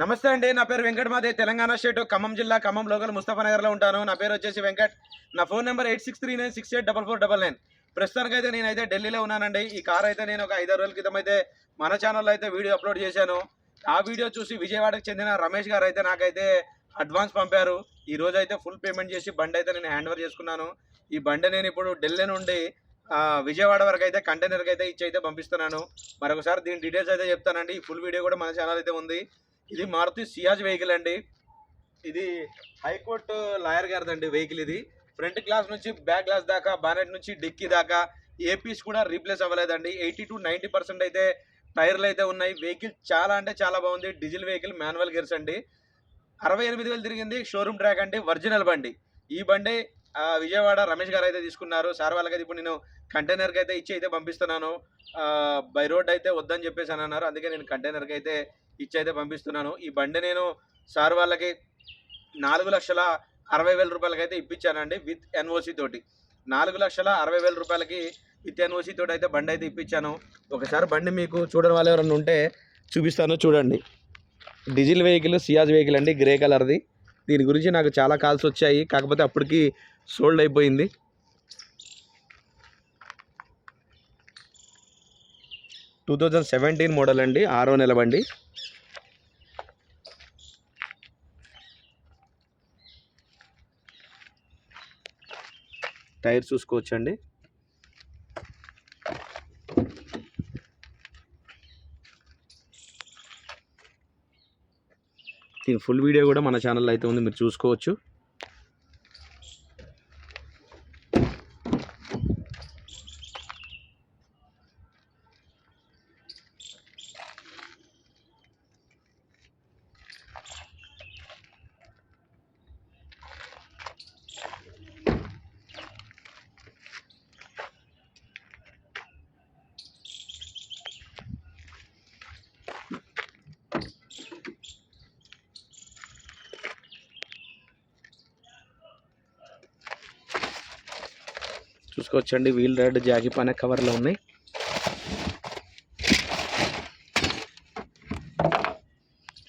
నమస్తే అండి నా పేరు వెంకట్ మాదే తెలంగాణ స్టేట్ ఖమ్మం జిల్లా ఖమ్మం లోకల్ ముస్తఫానగర్లో ఉంటాను. నా పేరు వచ్చేసి వెంకట్. నా phone number eight six three nine six eight double four double nine. ప్రస్తుతానికి అయితే నేనైతే ఢిల్లీలో ఉన్నానండి. ఈ కార్ అయితే నేను ఒక ఐదారు రోజుల క్రితం అయితే మన ఛానల్లో అయితే వీడియో అప్లోడ్ చేశాను. ఆ వీడియో చూసి విజయవాడకు చెందిన రమేష్ గారు అయితే నాకైతే అడ్వాన్స్ పంపారు. ఈ రోజు అయితే ఫుల్ పేమెంట్ చేసి బండి అయితే నేను హ్యాండ్ ఓవర్ చేసుకున్నాను. ఈ బండి నేను ఇప్పుడు ఢిల్లీ నుండి విజయవాడ వరకు అయితే కంటైనర్కి అయితే ఇచ్చి అయితే పంపిస్తున్నాను. మరొకసారి దీని డీటెయిల్స్ అయితే చెప్తానండి. ఈ ఫుల్ వీడియో కూడా మన ఛానల్ అయితే ఉంది. ఇది మారుతి సియాజ్ వెహికల్ అండి. ఇది హైకోర్టు లాయర్ గారిదండి వెహికల్ ఇది. ఫ్రంట్ గ్లాస్ నుంచి బ్యాక్ గ్లాస్ దాకా బానెట్ నుంచి డిక్కీ దాకా ఏ పీస్ కూడా రీప్లేస్ అవ్వలేదండి. ఎయిటీ టు నైంటీ పర్సెంట్ అయితే టైర్లు అయితే ఉన్నాయి. వెహికల్ చాలా అంటే చాలా బాగుంది. డీజిల్ వెహికల్ మాన్యువల్ గేర్స్ అండి. అరవై ఎనిమిది వేలు తిరిగింది షోరూమ్ ట్రాక్ అండి. ఒరిజినల్ బండి. ఈ బండి విజయవాడ రమేష్ గారు అయితే తీసుకున్నారు. సార్ వాళ్ళకి ఇప్పుడు నేను కంటైనర్కి అయితే ఇచ్చి అయితే పంపిస్తున్నాను. బై రోడ్ అయితే వద్దని చెప్పేసి అని అన్నారు. అందుకే నేను కంటైనర్కి అయితే ఇచ్చి అయితే పంపిస్తున్నాను. ఈ బండి నేను సార్ వాళ్ళకి నాలుగు లక్షల అరవై వేల రూపాయలకి అయితే ఇప్పించానండి విత్ ఎన్ఓసి తోటి. నాలుగు లక్షల అరవై వేల రూపాయలకి విత్ ఎన్ఓసి తోటి అయితే బండి అయితే ఇప్పించాను. ఒకసారి బండి మీకు చూడని వాళ్ళు ఎవరైనా ఉంటే చూపిస్తాను చూడండి. డీజిల్ వెహికల్ సియాజ్ వెహికల్ అండి గ్రే కలర్ది. దీని గురించి నాకు చాలా కాల్స్ వచ్చాయి. కాకపోతే అప్పటికి సోల్డ్ అయిపోయింది. టూ థౌజండ్ సెవెంటీన్ మోడల్ అండి ఆరో నెల బండి. టైర్ చూసుకోవచ్చండి. దీని ఫుల్ వీడియో కూడా మన ఛానల్లో అయితే ఉంది మీరు చూసుకోవచ్చు. చూసుకోవచ్చండి. వీల్ రెడ్ జాగిప్ అనే కవర్లో ఉన్నాయి.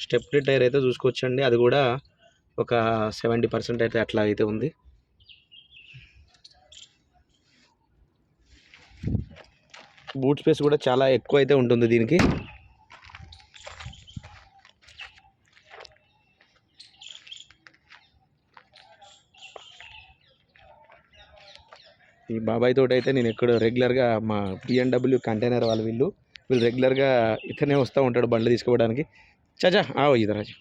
స్టెప్నీ టైర్ అయితే చూసుకోవచ్చండి. అది కూడా ఒక సెవెంటీ పర్సెంట్ అయితే అట్లా అయితే ఉంది. బూట్ స్పేస్ కూడా చాలా ఎక్కువ అయితే ఉంటుంది దీనికి. ఈ బాబాయ్ తోటి అయితే నేను ఎక్కడో రెగ్యులర్గా మా పిఎన్డబ్ల్యూ కంటైనర్ వాళ్ళు వీళ్ళు. వీళ్ళు రెగ్యులర్గా ఇక్కడనే వస్తూ ఉంటాడు బండ్లు తీసుకోవడానికి. చచా ఆవో ఇదరాజు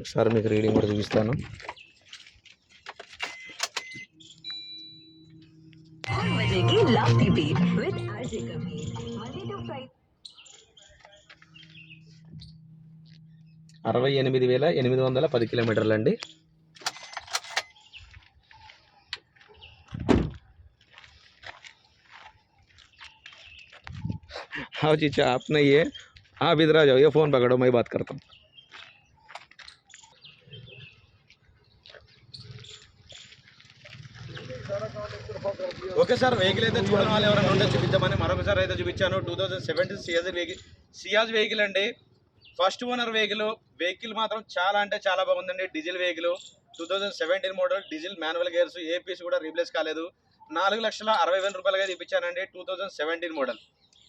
ఒకసారి మీకు రీడింగ్ కూడా చూపిస్తాను. అరవై ఎనిమిది వేల ఎనిమిది వందల పది కిలోమీటర్లు అండి. हाँ चीचा आपने ये आप इधर आ जाओ ये फ़ोन पकड़ो मैं बात करता हूँ ఓకే సార్ వెహికల్ అయితే చూడడం వాళ్ళు ఎవరైనా ఉంటే చూపిద్దామని మరొకసారి అయితే చూపించాను two thousand seventeen Ciaz vehicle Ciaz vehicle అండి ఫస్ట్ ఓనర్ వెహికల్ వెహికల్ మాత్రం చాలా అంటే చాలా బాగుందండి diesel vehicle two thousand seventeen model diesel manual gears ఏ పీస్ కూడా రీప్లేస్ కాలేదు నాలుగు లక్షల అరవై వేల రూపాయలకి అయితే ఇప్పించానండి టూ థౌజండ్ సెవెంటీన్ మోడల్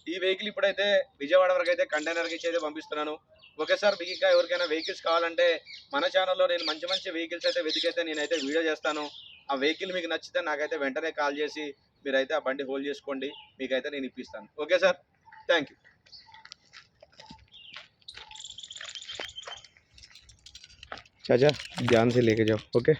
ఈ వెహికల్ ఇప్పుడైతే విజయవాడ వరకు అయితే కంటైనర్కి ఇచ్చి అయితే పంపిస్తున్నాను ఒకేసారి మీకు ఇంకా ఎవరికైనా వెహికల్స్ కావాలంటే మన ఛానల్లో నేను మంచి మంచి వెహికల్స్ అయితే వెతికైతే నేనైతే వీడియో చేస్తాను ఆ వెహికల్ మీకు నచ్చితే నాకైతే వెంటనే కాల్ చేసి మీరైతే ఆ బండి హోల్డ్ చేసుకోండి మీకైతే నేను ఇప్పిస్తాను ఓకే సార్ థ్యాంక్ యూ चाचा ध्यान से लेके जाओ ओके